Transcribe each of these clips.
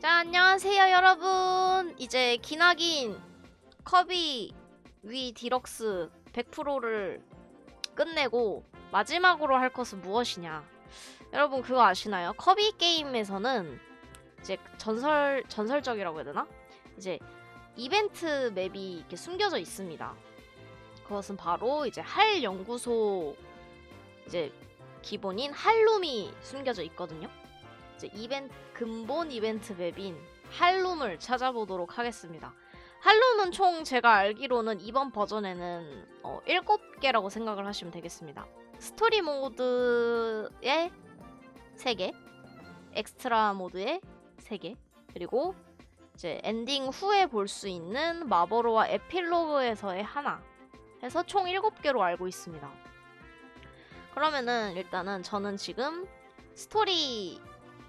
자, 안녕하세요, 여러분. 이제 기나긴 커비 위 디럭스 100%를 끝내고 마지막으로 할 것은 무엇이냐? 여러분 그거 아시나요? 커비 게임에서는 이제 전설 전설적이라고 해야 되나? 이제 이벤트 맵이 이렇게 숨겨져 있습니다. 그것은 바로 이제 할 연구소 이제 기본인 할룸이 숨겨져 있거든요. 이벤트 근본 이벤트 맵인 할룸을 찾아보도록 하겠습니다. 할룸은 총 제가 알기로는 이번 버전에는 어, 7개라고 생각을 하시면 되겠습니다. 스토리 모드에 3개, 엑스트라 모드에 3개, 그리고 이제 엔딩 후에 볼 수 있는 마버로와 에필로그에서의 하나 해서 총 7개로 알고 있습니다. 그러면은 일단은 저는 지금 스토리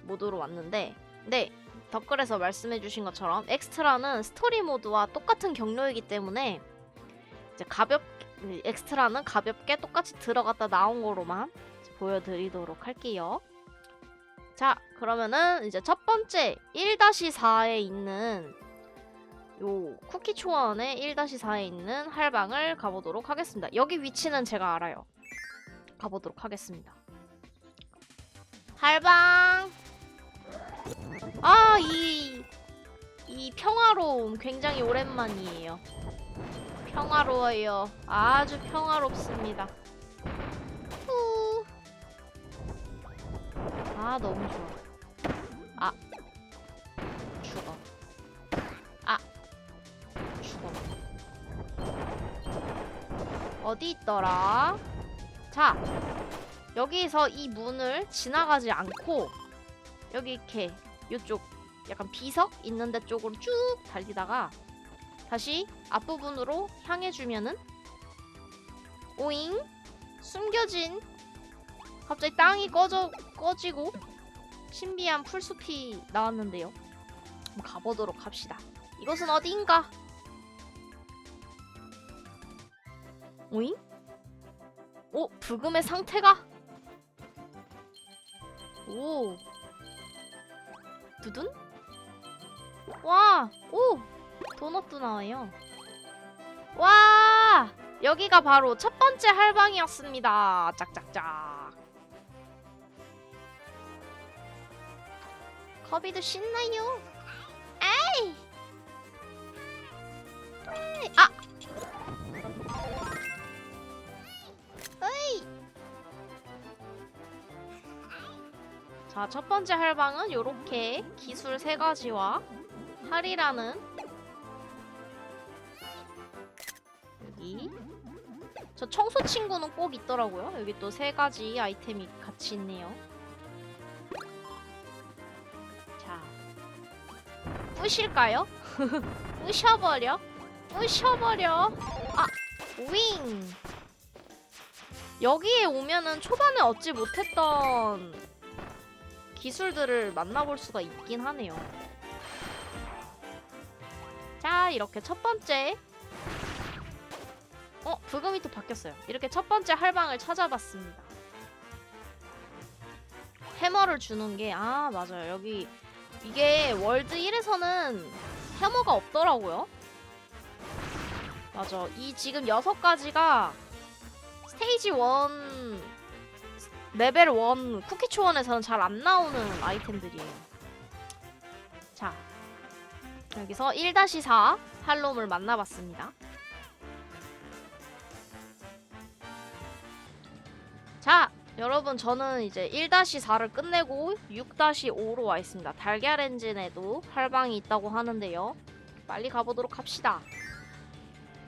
모드로 왔는데 네 댓글에서 말씀해주신 것처럼 엑스트라는 스토리 모드와 똑같은 경로이기 때문에 이제 가볍 엑스트라는 가볍게 똑같이 들어갔다 나온 거로만 보여드리도록 할게요. 자 그러면은 이제 첫 번째 1-4에 있는 요 쿠키 초원의 1-4에 있는 할방을 가보도록 하겠습니다. 여기 위치는 제가 알아요. 가보도록 하겠습니다. 할방 아, 이, 이 평화로움 굉장히 오랜만이에요. 평화로워요. 아주 평화롭습니다. 후. 아, 너무 좋아. 아. 죽어. 아. 죽어. 어디 있더라? 자. 여기서 이 문을 지나가지 않고 여기 이렇게 이쪽 약간 비석 있는 데 쪽으로 쭉 달리다가 다시 앞부분으로 향해 주면은 오잉 숨겨진 갑자기 땅이 꺼져 꺼지고 신비한 풀숲이 나왔는데요. 가보도록 합시다. 이것은 어디인가? 오잉? 오 부금의 상태가 오 두둔? 와! 오! 도넛도 나와요. 와! 여기가 바로 첫 번째 할방이었습니다. 짝짝짝. 커비도 신나요. 에이! 자, 첫 번째 할방은 요렇게 기술 세 가지와 할이라는 여기 저 청소 친구는 꼭 있더라고요. 여기 또 세 가지 아이템이 같이 있네요. 자, 부실까요? 부셔버려? 부셔버려? 아, 윙! 여기에 오면은 초반에 얻지 못했던 기술들을 만나볼 수가 있긴 하네요. 자, 이렇게 첫 번째 어, 부금이 또 바뀌었어요. 이렇게 첫 번째 할방을 찾아봤습니다. 해머를 주는 게, 아, 맞아요. 여기, 이게 월드 1에서는 해머가 없더라고요. 맞아. 이 지금 여섯 가지가 스테이지 1 레벨 1 쿠키 초원에서는 잘 안 나오는 아이템들이에요. 자, 여기서 1-4 할롬을 만나봤습니다. 자, 여러분 저는 이제 1-4를 끝내고 6-5로 와 있습니다. 달걀 엔진에도 할방이 있다고 하는데요. 빨리 가보도록 합시다.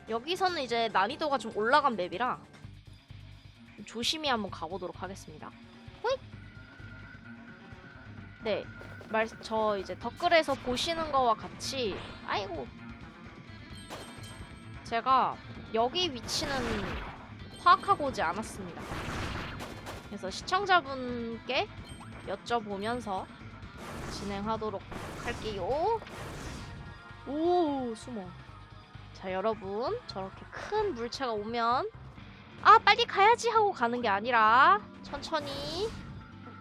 여기서는 이제 난이도가 좀 올라간 맵이라 조심히 한번 가보도록 하겠습니다. 호잇! 네, 말, 저 이제 댓글에서 보시는 거와 같이, 아이고. 제가 여기 위치는 파악하고 오지 않았습니다. 그래서 시청자분께 여쭤보면서 진행하도록 할게요. 오, 숨어. 자, 여러분. 저렇게 큰 물체가 오면 아 빨리 가야지 하고 가는 게 아니라 천천히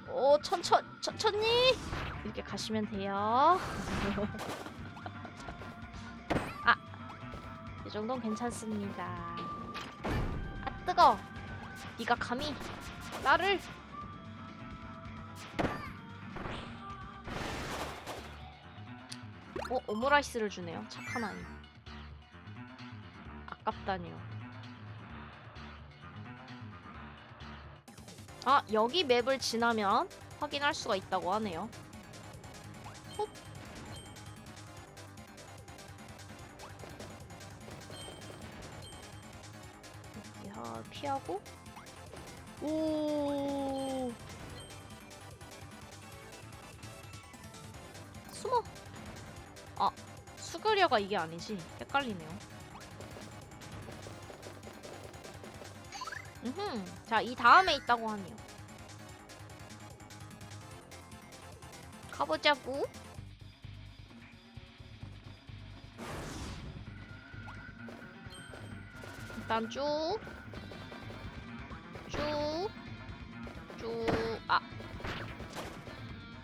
오 천천 천천히 이렇게 가시면 돼요. 아, 이 정도는 괜찮습니다. 아 뜨거. 네가 감히 나를 어 오므라이스를 주네요. 착한 아이. 아깝다니요. 아 여기 맵을 지나면 확인할 수가 있다고 하네요. 헛. 야 피하고. 오. 숨어. 아 수그려가 이게 아니지? 헷갈리네요 음흠 자 이 다음에 있다고 하네요 가보자고 일단 쭉 쭉, 쭉, 아.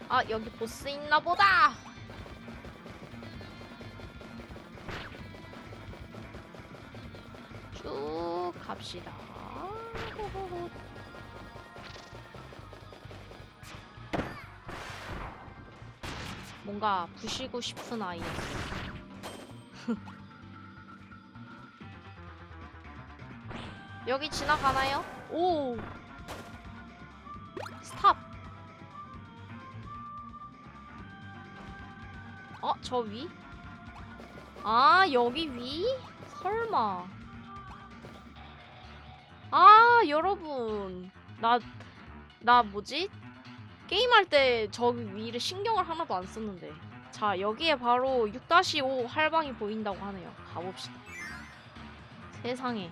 아, 여기 보스 있나 보다! 쭉 갑시다. 뭔가 부시고 싶은 아이였어. 여기 지나가나요? 오 스탑 어? 저 위? 아 여기 위? 설마 아 여러분 나 나 뭐지? 게임할 때 저기 위를 신경을 하나도 안 썼는데 자 여기에 바로 6-5 활방이 보인다고 하네요 가봅시다 세상에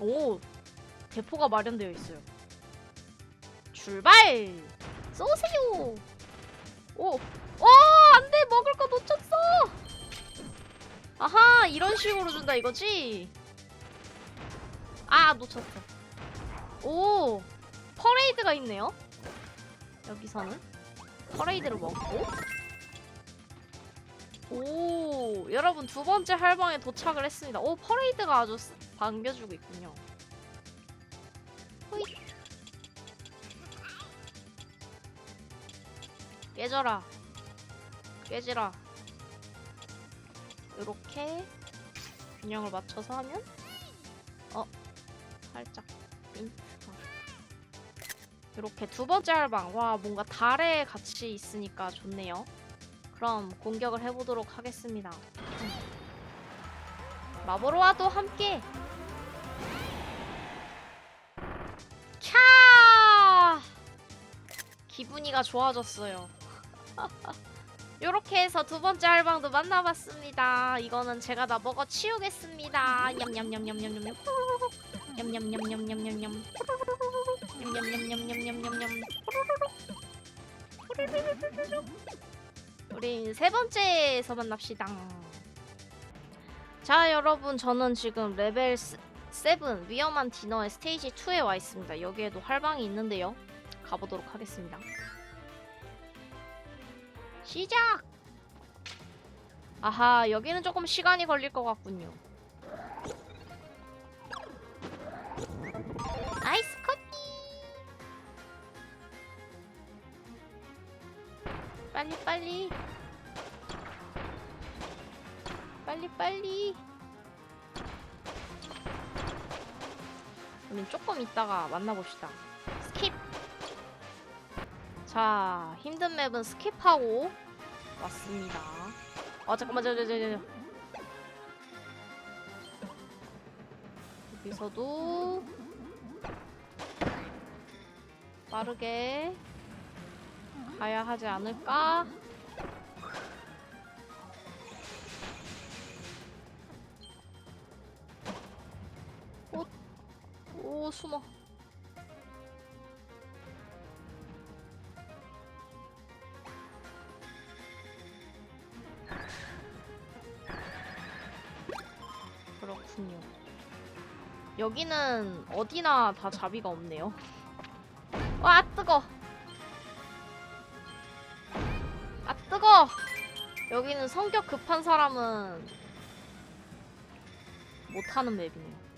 오 대포가 마련되어 있어요. 출발! 쏘세요! 오! 오! 안 돼! 먹을 거 놓쳤어! 아하! 이런 식으로 준다 이거지? 아! 놓쳤어. 오! 퍼레이드가 있네요? 여기서는? 퍼레이드를 먹고 오! 여러분 두 번째 할방에 도착을 했습니다. 오! 퍼레이드가 아주 쓰- 반겨주고 있군요. 호잇. 깨져라. 깨지라. 이렇게 균형을 맞춰서 하면? 어 살짝. 민트가 이렇게 두 번째 할방. 와 뭔가 달에 같이 있으니까 좋네요. 그럼 공격을 해보도록 하겠습니다. 마보로와도 함께. 캬 기분이가 좋아졌어요 요렇게 해서 두 번째 할방도 만나봤습니다 이거는 제가 다 먹어 치우겠습니다 냠냠냠냠냠냠냠 냠냠냠냠냠냠냠 냠냠냠냠냠냠냠 우린 세 번째에서 만납시다 자 여러분 저는 지금 레벨 7 위험한 디너의 스테이지 2에 와 있습니다. 여기에도 활방이 있는데요. 가보도록 하겠습니다. 시작! 아하 여기는 조금 시간이 걸릴 것 같군요. 아이스 커피! 빨리 빨리 빨리 빨리 우린 조금 있다가 만나봅시다 자 힘든 맵은 스킵하고. 왔습니다. 아 잠깐만 저 저 저저 여기서도 빠르게 가야 하지 않을까? 오 숨어 여기는 어디나 다 자비가 없네요. 와 뜨거. 아 뜨거. 여기는 성격 급한 사람은 못하는 맵이네요.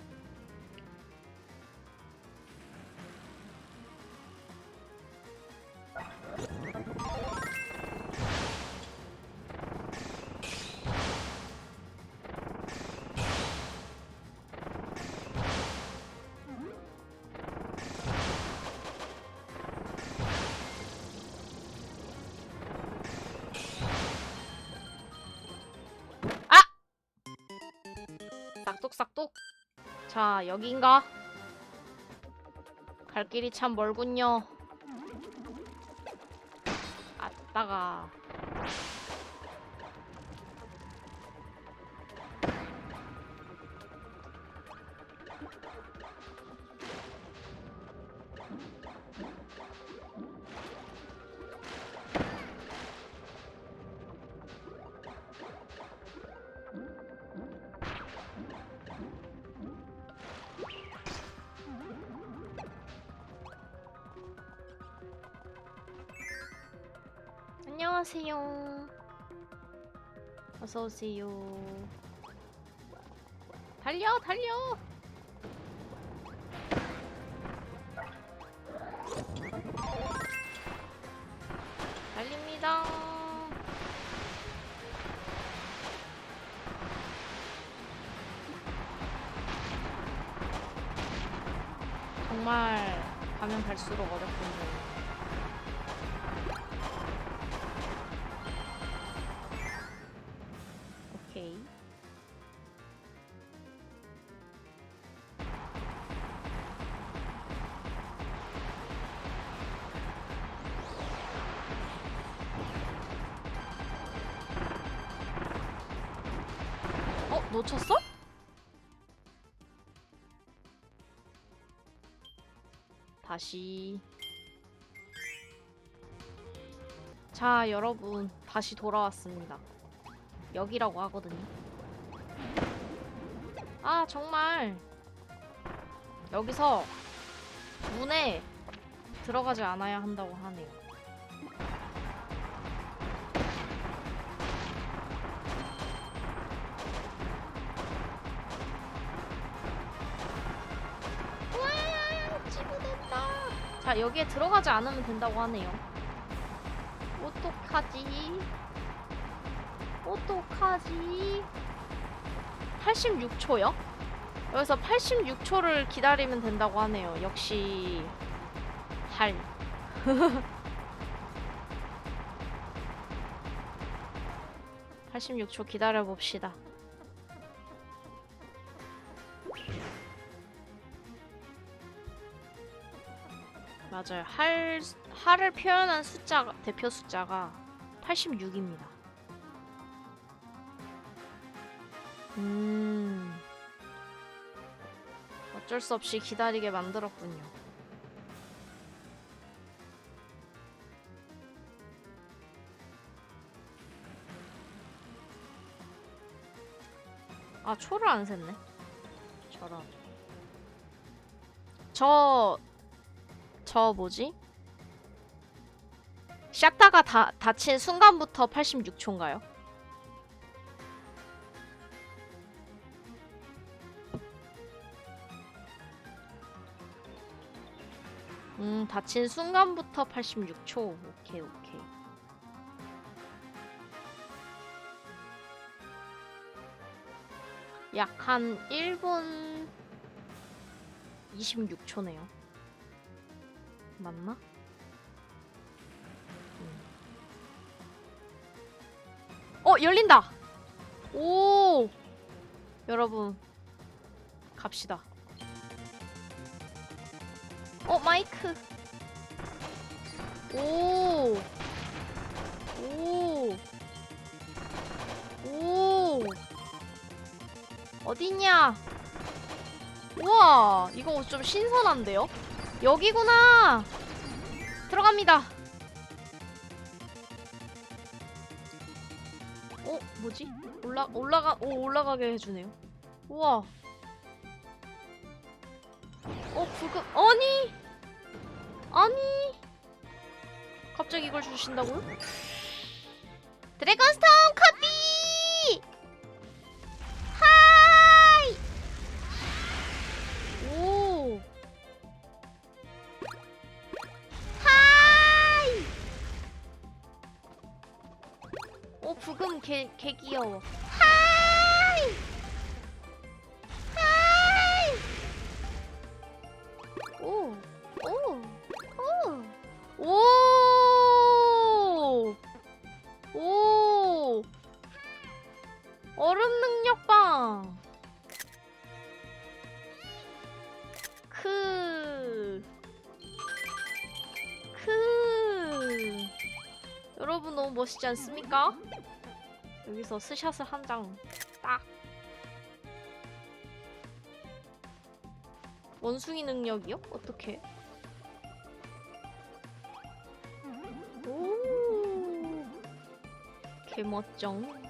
자, 여긴가? 갈 길이 참 멀군요. 아따가. 안녕하세요. 어서 오세요. 달려, 달려. 달립니다. 정말 가면 갈수록 어렵군요. 다시. 자, 여러분, 다시 돌아왔습니다. 여기라고 하거든요. 아, 정말. 여기서 문에 들어가지 않아야 한다고 하네요. 자, 여기에 들어가지 않으면 된다고 하네요. 어떡하지? 어떡하지? 86초요? 여기서 86초를 기다리면 된다고 하네요. 역시 할. (86초) 기다려 봅시다 맞아요 할 할을 표현한 숫자 대표 숫자가 86입니다 음. 어쩔 수 없이 기다리게 만들었군요. 아, 초를 안 샜네. 저런. 저, 저 뭐지? 샤타가 다, 닫힌 순간부터 86초인가요? 음, 닫힌 순간부터 86초. 오케이, 오케이. 약 한 1분 26초네요. 맞나? 음. 어, 열린다! 오! 여러분, 갑시다. 어 마이크 오. 오. 오. 어디냐? 우와, 이거 좀 신선한데요? 여기구나! 들어갑니다! 어, 뭐지? 올라, 올라가, 오, 올라가게 해주네요. 우와. 어, 부금, 아니! 아니! 갑자기 이걸 주신다고요? 드래곤스톤 커 개, 개 귀여워. 하이! 하이! 오! 오! 오! 오! 오! 얼음 능력방! 크. 크. 여러분 너무 멋있지 않습니까? 여기서 스샷을 한 장 딱. 원숭이 능력이요? 어떻게? 오. 개멋쩡.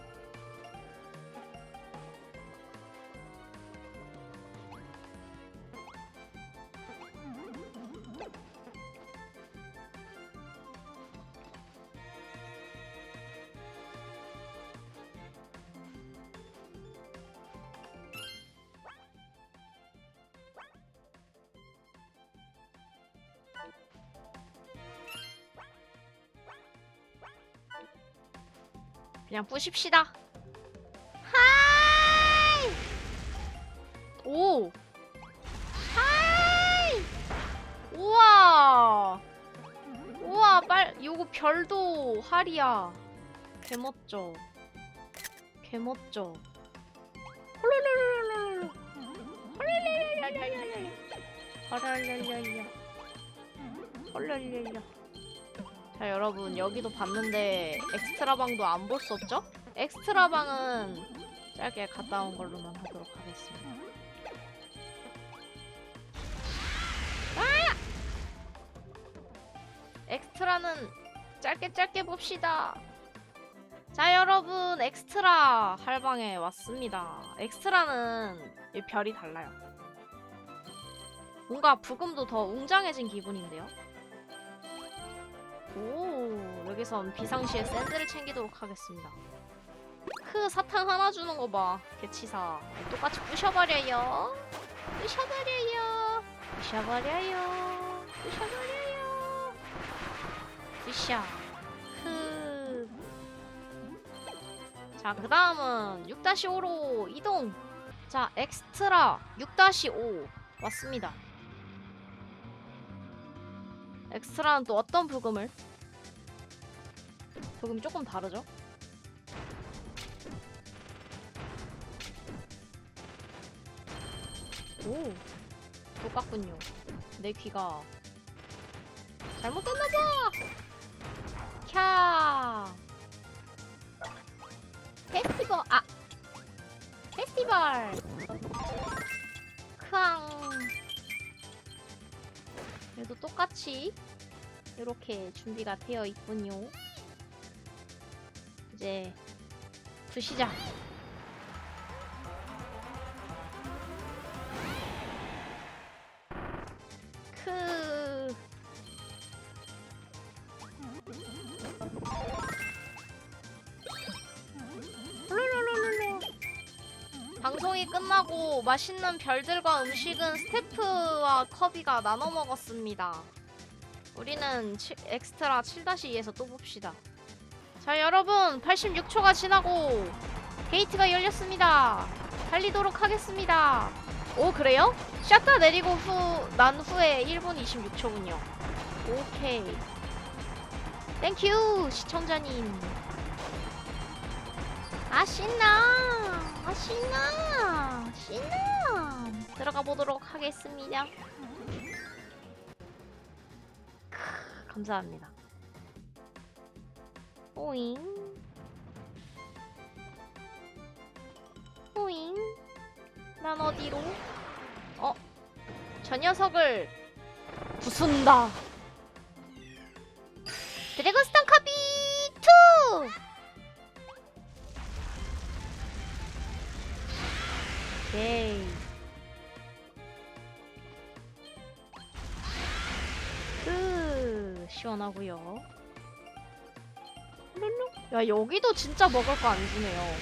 그냥 부십시다. 하이! 오! 하이! 우와! 우와, 빨, 요거 별도 활이야. 개멋져. 개멋져. 홀랄랄랄랄. 홀랄랄랄랄랄. 홀랄랄랄랄. 홀랄랄랄. 자 여러분 여기도 봤는데 엑스트라 방도 안 볼 수 없죠? 엑스트라 방은 짧게 갔다 온 걸로만 하도록 하겠습니다. 아! 엑스트라는 짧게 짧게 봅시다. 자 여러분 엑스트라 할방에 왔습니다. 엑스트라는 이 별이 달라요. 뭔가 부금도 더 웅장해진 기분인데요. 오 여기선 비상시에 샌드를 챙기도록 하겠습니다. 크 사탕 하나 주는 거봐 개치사. 똑같이 부셔버려요. 부셔버려요. 부셔버려요. 부셔버려요. 부셔. 크자 그 다음은 6-5로 이동. 자 엑스트라 6-5 왔습니다 엑스트라는 또 어떤 부금을? 부금이 조금 다르죠? 오, 똑같군요. 내 귀가 잘못됐나봐. 캬. 페스티벌 아 페스티벌. 똑같이 이렇게 준비가 되어 있군요. 이제 부시자. 맛있는 별들과 음식은 스태프와 커비가 나눠 먹었습니다. 우리는 치- 엑스트라 7-2에서 또 봅시다. 자, 여러분, 86초가 지나고 게이트가 열렸습니다. 달리도록 하겠습니다. 오, 그래요? 샷다 내리고 후, 난 후에 1분 26초군요. 오케이. 땡큐, 시청자님. 아, 신나. 아, 신나. 신나. 들어가 보도록 하겠습니다. 크, 감사합니다. 오잉. 오잉. 난 어디로? 어? 저 녀석을 부순다. 드래곤스톤 카비 2! 예이. 그 시원하고요. 야 여기도 진짜 먹을 거 안 주네요.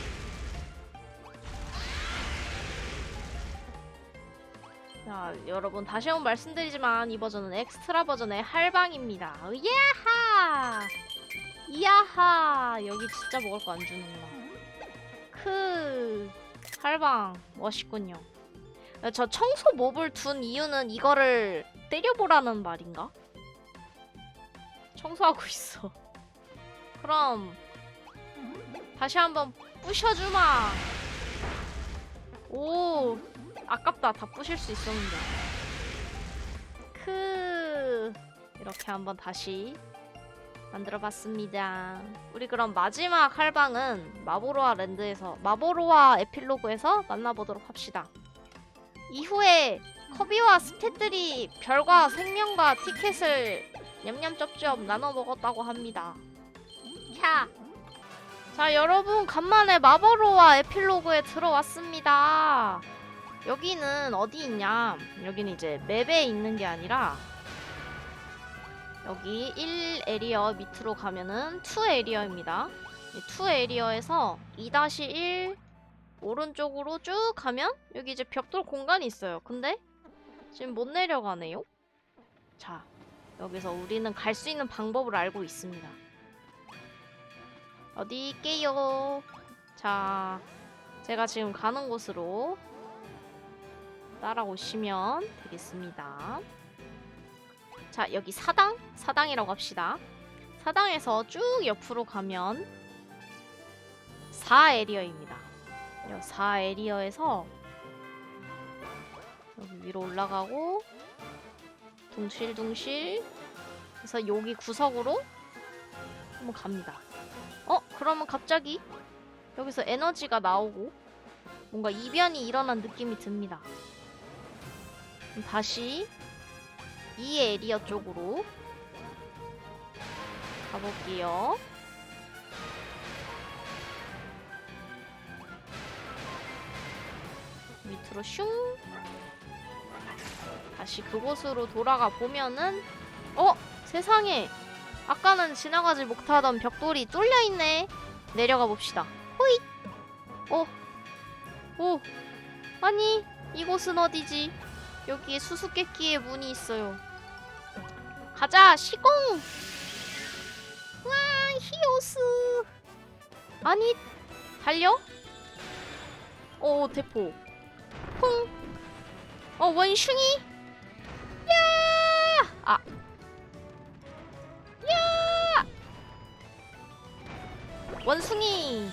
자 여러분 다시 한번 말씀드리지만 이 버전은 엑스트라 버전의 할방입니다. 야하! 이야하! 여기 진짜 먹을 거 안 주는구나. 크 할방 멋있군요. 야, 저 청소 몹을 둔 이유는 이거를 때려보라는 말인가? 청소하고 있어. 그럼 다시 한번 부셔주마. 오, 아깝다. 다 부실 수 있었는데. 크. 이렇게 한번 다시 만들어봤습니다. 우리 그럼 마지막 할방은 마보로아 랜드에서 마보로아 에필로그에서 만나보도록 합시다. 이후에 커비와 스탯들이 별과 생명과 티켓을 냠냠쩝쩝 나눠 먹었다고 합니다. 캬. 자, 여러분 간만에 마버로와 에필로그에 들어왔습니다. 여기는 어디 있냐? 여기는 이제 맵에 있는 게 아니라 여기 1 에리어 밑으로 가면은 2 에리어입니다. 이2 에리어에서 2-1 오른쪽으로 쭉 가면 여기 이제 벽돌 공간이 있어요. 근데 지금 못 내려가네요. 자, 여기서 우리는 갈 수 있는 방법을 알고 있습니다. 어디 있게요? 자, 제가 지금 가는 곳으로 따라오시면 되겠습니다. 자, 여기 사당? 사당이라고 합시다. 사당에서 쭉 옆으로 가면 4 에리어입니다. 이4 에리어에서 여기 위로 올라가고 둥실둥실 그래서 여기 구석으로 한번 갑니다. 어? 그러면 갑자기 여기서 에너지가 나오고 뭔가 이변이 일어난 느낌이 듭니다. 다시 이 에리어 쪽으로 가볼게요. 밑으로 슝 다시 그곳으로 돌아가 보면은 어? 세상에 아까는 지나가지 못하던 벽돌이 뚫려 있네. 내려가 봅시다. 호잇. 어. 오. 아니 이곳은 어디지? 여기에 수수께끼의 문이 있어요. 가자 시공. 와 히오스. 아니 달려? 오 대포. 퐁. 어 원숭이. 야. 아. 원숭이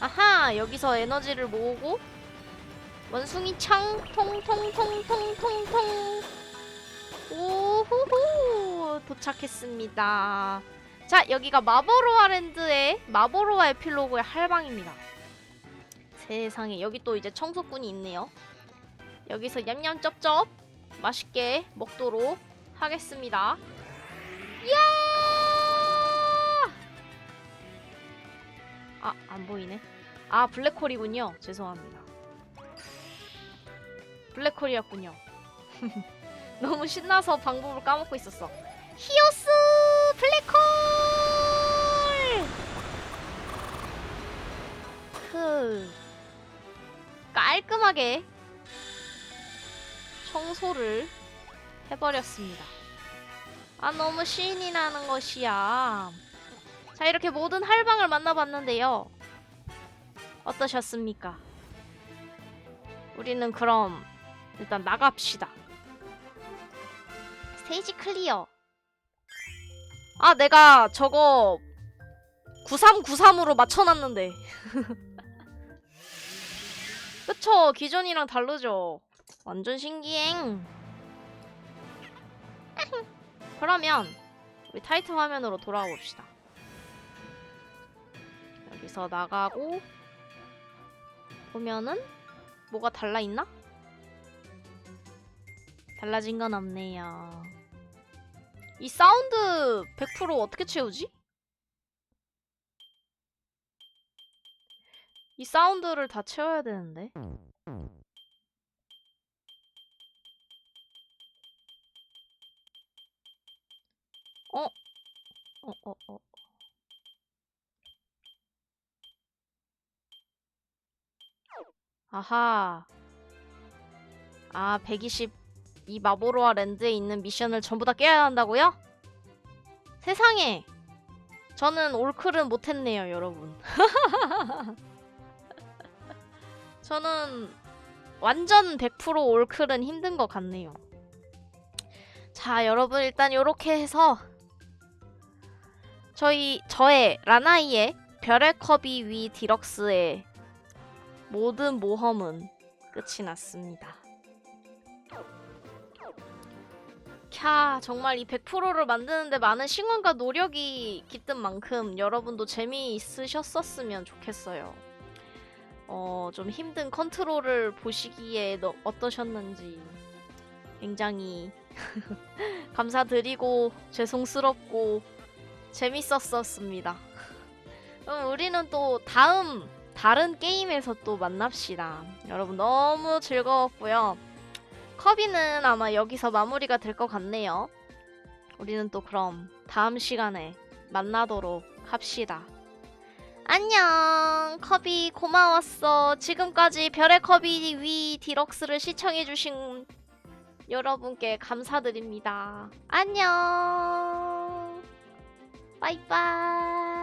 아하 여기서 에너지를 모으고 원숭이 창 통통통통통통 오호호 도착했습니다 자 여기가 마보로아 랜드의 마보로아 에필로그의 할방입니다 세상에 여기 또 이제 청소꾼이 있네요 여기서 냠냠쩝쩝 맛있게 먹도록 하겠습니다 이야 아, 안 보이네. 아, 블랙홀이군요. 죄송합니다. 블랙홀이었군요. 너무 신나서 방법을 까먹고 있었어. 히오스 블랙홀! 크. 깔끔하게 청소를 해버렸습니다. 아, 너무 신이 나는 것이야. 자 이렇게 모든 할방을 만나봤는데요. 어떠셨습니까? 우리는 그럼 일단 나갑시다. 스테이지 클리어. 아 내가 저거 9393으로 맞춰놨는데. 그쵸 기존이랑 다르죠. 완전 신기행. 그러면 우리 타이트 화면으로 돌아와 봅시다. 여기서 나가고 보면은 뭐가 달라 있나? 달라진 건 없네요. 이 사운드 100% 어떻게 채우지? 이 사운드를 다 채워야 되는데. 어? 어, 어, 어. 아하. 아, 120 이 마보로아 랜드에 있는 미션을 전부 다 깨야 한다고요? 세상에. 저는 올클은 못했네요, 여러분. 저는 완전 100% 올클은 힘든 것 같네요. 자, 여러분 일단 이렇게 해서 저희 저의 라나이의 별의 컵이 위 디럭스의 모든 모험은 끝이 났습니다. 캬, 정말 이 100%를 만드는데 많은 시간과 노력이 깃든 만큼 여러분도 재미있으셨었으면 좋겠어요. 어, 좀 힘든 컨트롤을 보시기에 너- 어떠셨는지 굉장히 감사드리고 죄송스럽고 재밌었었습니다. 그럼 우리는 또 다음 다른 게임에서 또 만납시다. 여러분 너무 즐거웠고요. 커비는 아마 여기서 마무리가 될 것 같네요. 우리는 또 그럼 다음 시간에 만나도록 합시다. 안녕 커비 고마웠어 지금까지 별의 커비 위 디럭스를 시청해주신 여러분께 감사드립니다 안녕 빠이빠이